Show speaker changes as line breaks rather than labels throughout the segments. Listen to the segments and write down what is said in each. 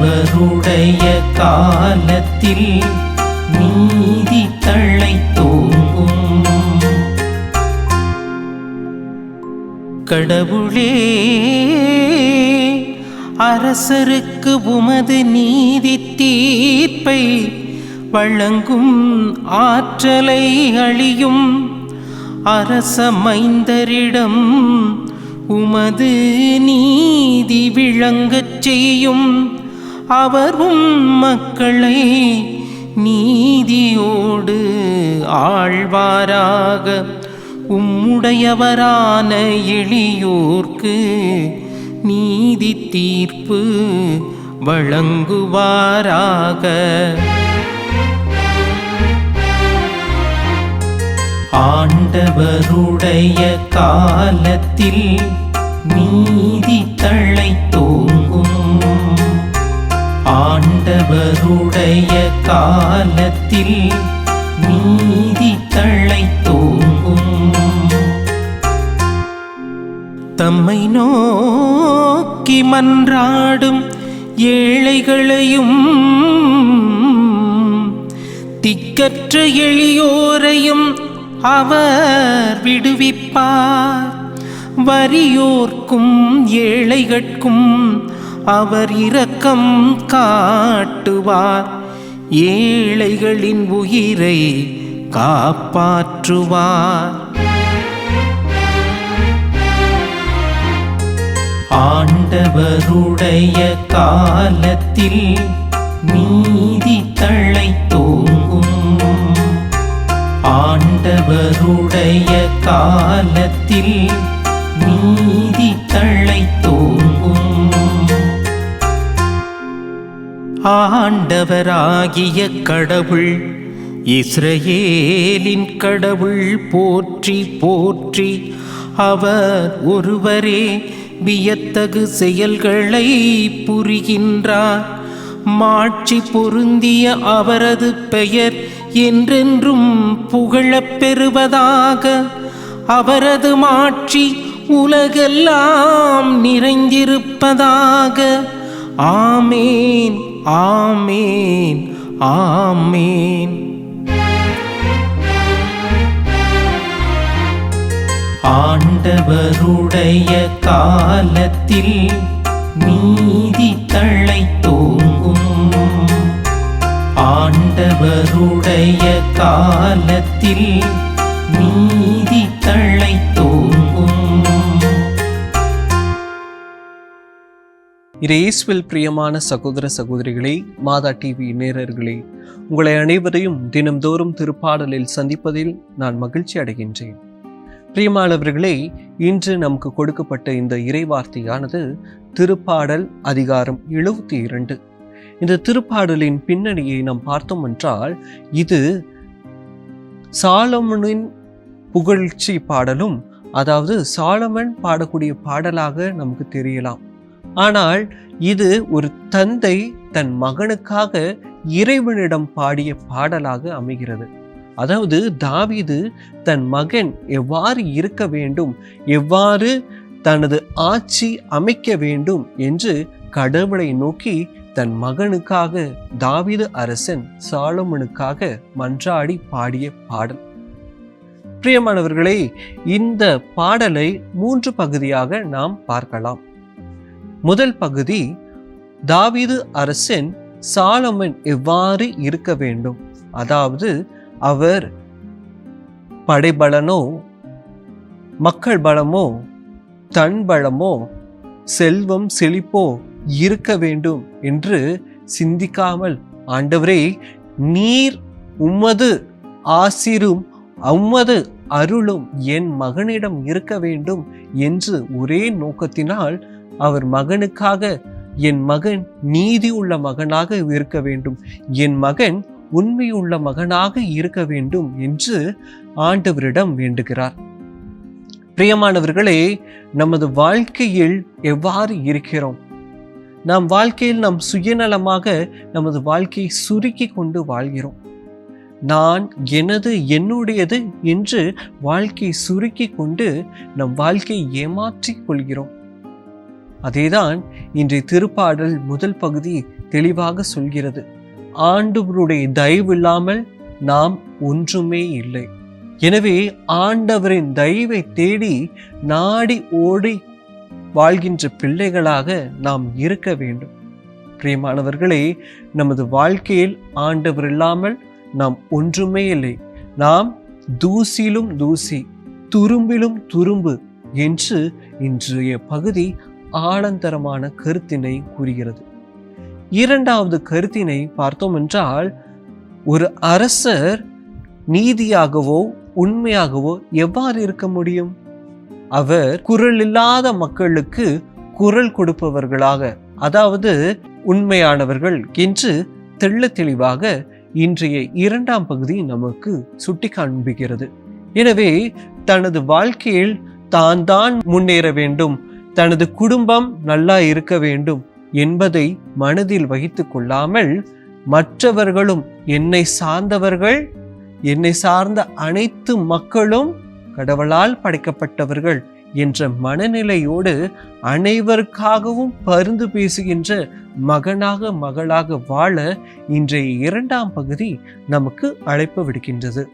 அவருடைய காலத்தில் நீதி தழை தோங்கும். கடவுளே அரசருக்கு உமது நீதி தீர்ப்பை வழங்கும் ஆற்றலை அழியும் அரச மைந்தரிடம் உமது நீதி விளங்கச் செய்யும். அவரும் மக்களை நீதியோடு ஆழ்வாராக உம்முடையவரான எளியோர்க்கு நீதி தீர்ப்பு வழங்குவாராக. ஆண்டவருடைய காலத்தில் நீதி தழை தோங்கும் ஆண்டவருடைய காலத்தில் நீதி தழை தோங்கும். தம்மை நோக்கி மன்றாடும் ஏழைகளையும் திக்கற்ற எளியோரையும் அவர் விடுவிப்பார். வரியோர்க்கும் ஏழைகட்கும் அவர் இரக்கம் காட்டுவார். ஏழைகளின் உயிரை காப்பாற்றுவார். ஆண்டவருடைய காலத்தில் நீதி தழை தோங்கும். ஆண்டவருடைய காலத்தில் நீதி தழை தோங்கும் ஆண்டவராகிய கடவுள் இஸ்ரேலின் கடவுள் போற்றி போற்றி அவர் ஒருவரே வியத்தகு செயல்களை புரிகின்றார். மாட்சி பொருந்திய அவரது பெயர் என்றென்றும் புகழப் பெறுவதாக. அவரது மாட்சி உலகெல்லாம் நிறைந்திருப்பதாக. ஆமேன். ஆமீன் ஆமீன். ஆண்டவருடைய காலத்தில் நீதி தழை தோங்கும். ஆண்டவருடைய காலத்தில் நீதி
இயேசுவில் பிரியமான சகோதர சகோதரிகளே மாதா டிவி நேரர்களே உங்களை அனைவரையும் தினம்தோறும் திருப்பாடலில் சந்திப்பதில் நான் மகிழ்ச்சி அடைகின்றேன். பிரியமானவர்களே இன்று நமக்கு கொடுக்கப்பட்ட இந்த இறைவார்த்தையானது திருப்பாடல் அதிகாரம் எழுபத்தி இரண்டு. இந்த திருப்பாடலின் பின்னணியை நாம் பார்த்தோம் என்றால் இது சாலமனின் புகழ்ச்சி பாடலும் அதாவது சாலமன் பாடக்கூடிய பாடலாக நமக்கு தெரியலாம். ஆனால் இது ஒரு தந்தை தன் மகனுக்காக இறைவனிடம் பாடிய பாடலாக அமைகிறது. அதாவது தாவிது தன் மகன் எவ்வாறு இருக்க வேண்டும் எவ்வாறு தனது ஆட்சி அமைக்க வேண்டும் என்று கடவுளை நோக்கி தன் மகனுக்காக தாவிது அரசன் சாலமனுக்காக மன்றாடி பாடிய பாடல். பிரியமானவர்களே இந்த பாடலை மூன்று பகுதியாக நாம் பார்க்கலாம். முதல் பகுதி தாவீது அரசன் சாலமன் எவ்வாறு இருக்க வேண்டும்? அதாவது அவர் படைபலனோ மக்கள் பலமோ தன் பலமோ செல்வம் செழிப்போ இருக்க வேண்டும் என்று சிந்திக்காமல் ஆண்டவரே நீர் உம்மது ஆசிரும் உம்மது அருளும் என் மகனிடம் இருக்க வேண்டும் என்று ஒரே நோக்கத்தினால் அவர் மகனுக்காக என் மகன் நீதி உள்ள மகனாக இருக்க வேண்டும். என் மகன் உண்மையுள்ள மகனாக இருக்க வேண்டும் என்று ஆண்டவரிடம் வேண்டுகிறார். பிரியமானவர்களே நமது வாழ்க்கையில் எவ்வாறு இருக்கிறோம்? நாம் வாழ்க்கையில் நாம் சுயநலமாக நமது வாழ்க்கையை சுருக்கி கொண்டு வாழ்கிறோம். நான் எனது என்னுடையது என்று வாழ்க்கையை சுருக்கி கொண்டு நம் வாழ்க்கையை ஏமாற்றிக் கொள்கிறோம். அதேதான் இன்றைய திருப்பாடல் முதல் பகுதி தெளிவாக சொல்கிறது. ஆண்டவருடைய தயவு இல்லாமல் நாம் ஒன்றுமே இல்லை. எனவே ஆண்டவரின் தயவை தேடி நாடி ஓடி வாழ்கின்ற பிள்ளைகளாக நாம் இருக்க வேண்டும். பிரியமானவர்களே நமது வாழ்க்கையில் ஆண்டவர் இல்லாமல் நாம் ஒன்றுமே இல்லை. நாம் தூசிலும் தூசி துரும்பிலும் துரும்பு என்று இன்றைய பகுதி ஆழந்தரமான கருத்தினை கூறுகிறது. இரண்டாவது கருத்தினை பார்த்தோம் என்றால் ஒரு அரசர் நீதியாகவோ உண்மையாகவோ எவ்வாறு இருக்க முடியும்? அவர் குரல் இல்லாத மக்களுக்கு குரல் கொடுப்பவர்களாக அதாவது உண்மையானவர்கள் என்று தெள்ள தெளிவாக இன்றைய இரண்டாம் பகுதி நமக்கு சுட்டி காண்பிக்கிறது எனவே தனது வாழ்க்கையில் தான் தான் முன்னேற வேண்டும் தனது குடும்பம் நல்லா இருக்க வேண்டும் என்பதை மனதில் வைத்து கொள்ளாமல் மற்றவர்களும் என்னை சார்ந்தவர்கள் என்னை சார்ந்த அனைத்து மக்களும் கடவுளால் படைக்கப்பட்டவர்கள் என்ற மனநிலையோடு அனைவருக்காகவும் பருந்து பேசுகின்ற மகனாக மகளாக வாழ இன்றைய இரண்டாம் பகுதி நமக்கு அழைப்பு விடுக்கின்றது.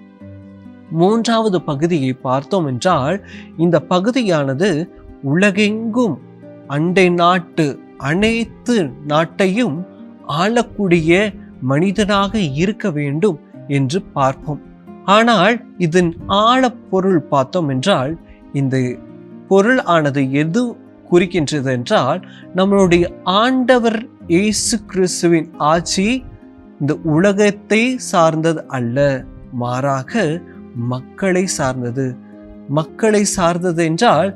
மூன்றாவது பகுதியை பார்த்தோம் என்றால் இந்த பகுதியானது உலகெங்கும் அண்டை நாட்டு அனைத்து நாட்டையும் ஆளக்கூடிய மனிதனாக இருக்க வேண்டும் என்று பார்ப்போம். ஆனால் இதன் ஆழப்பொருள் பார்த்தோம் என்றால் இந்த பொருள் ஆனது எது குறிக்கின்றது என்றால் நம்மளுடைய ஆண்டவர் இயேசு கிறிஸ்துவின் ஆட்சி இந்த உலகத்தை சார்ந்தது அல்ல மாறாக மக்களை சார்ந்தது. மக்களை சார்ந்தது என்றால்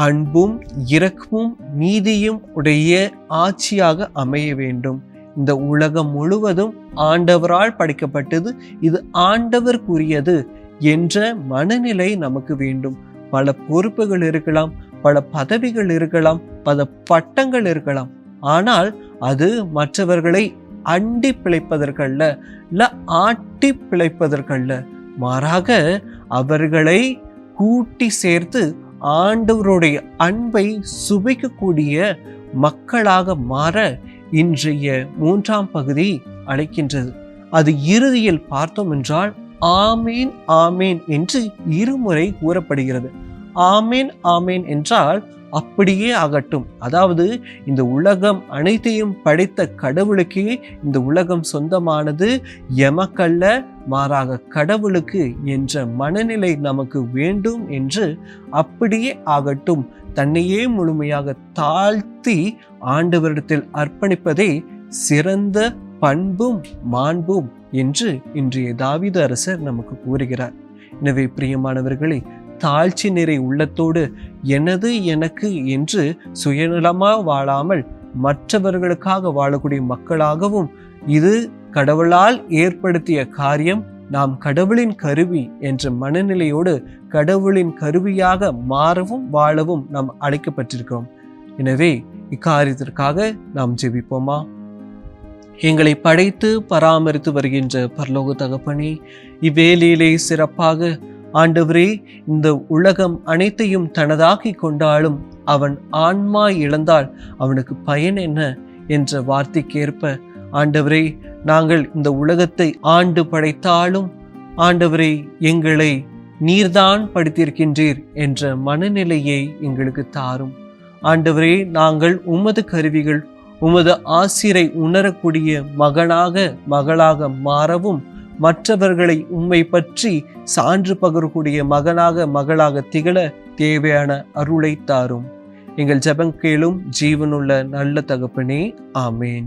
அன்பும் இரக்கமும் நீதியும் உடைய ஆட்சியாக அமைய வேண்டும். இந்த உலகம் முழுவதும் ஆண்டவரால் படைக்கப்பட்டது. இது ஆண்டவர்க்குரியது என்ற மனநிலை நமக்கு வேண்டும். பல பொறுப்புகள் இருக்கலாம் பல பதவிகள் இருக்கலாம் பல பட்டங்கள் இருக்கலாம். ஆனால் அது மற்றவர்களை அண்டி பிழைப்பதற்கல்ல இல்லை ஆட்டி பிழைப்பதற்கல்ல. மாறாக அவர்களை கூட்டி சேர்த்து ஆண்டவருடைய அன்பை சுவைக்கக்கூடிய மக்களாக மாற இன்றைய மூன்றாம் பகுதி அழைக்கின்றது. அது இறுதியில் பார்த்தோம் என்றால் ஆமேன் ஆமேன் என்று இருமுறை கூறப்படுகிறது. ஆமேன் ஆமேன் என்றால் அப்படியே ஆகட்டும். அதாவது இந்த உலகம் அனைத்தையும் படைத்த கடவுளுக்கே இந்த உலகம் சொந்தமானது எமக்கல்ல மாறாக கடவுளுக்கு என்ற மனநிலை நமக்கு வேண்டும் என்று அப்படியே ஆகட்டும். தன்னையே முழுமையாக தாழ்த்தி ஆண்டவரிடத்தில் அர்ப்பணிப்பதே சிறந்த பண்பும் மாண்பும் என்று இன்றைய தாவித அரசர் நமக்கு கூறுகிறார். எனவே பிரியமானவர்களே தாழ்ச்சி நிறை உள்ளத்தோடு எனது எனக்கு என்று சுயநலமாக வாழாமல் மற்றவர்களுக்காக வாழக்கூடிய மக்களாகவும் இது கடவுளால் ஏற்படுத்திய காரியம். நாம் கடவுளின் கருவி என்ற மனநிலையோடு கடவுளின் கருவியாக மாறவும் வாழவும் நாம் அழைக்கப்பட்டிருக்கிறோம். எனவே இக்காரியத்திற்காக நாம் ஜெபிப்போமா? எங்களை படைத்து பராமரித்து வருகின்ற பரலோக தகப்பனே இவ்வேலியிலே சிறப்பாக ஆண்டவரே இந்த உலகம் அனைத்தையும் தனதாக்கி கொண்டாலும் அவன் ஆன்மா இழந்தால் அவனுக்கு பயன் என்ன என்ற வார்த்தைக்கேற்ப ஆண்டவரே நாங்கள் இந்த உலகத்தை ஆண்டு படைத்தாலும் ஆண்டவரே எங்களை நீர்தான் படைத்திருக்கின்றீர் என்ற மனநிலையை எங்களுக்கு தாரும். ஆண்டவரே நாங்கள் உமது கருவிகள் உமது ஆசிரை உணரக்கூடிய மகனாக மகளாக மாறவும் மற்றவர்களை உண்மை பற்றி சான்று பகரக்கூடிய மகனாக மகளாக திகழ தேவையான அருளை தாரும். எங்கள் ஜெபம் கேளும் ஜீவனுள்ள நல்ல தகப்பனே ஆமேன்.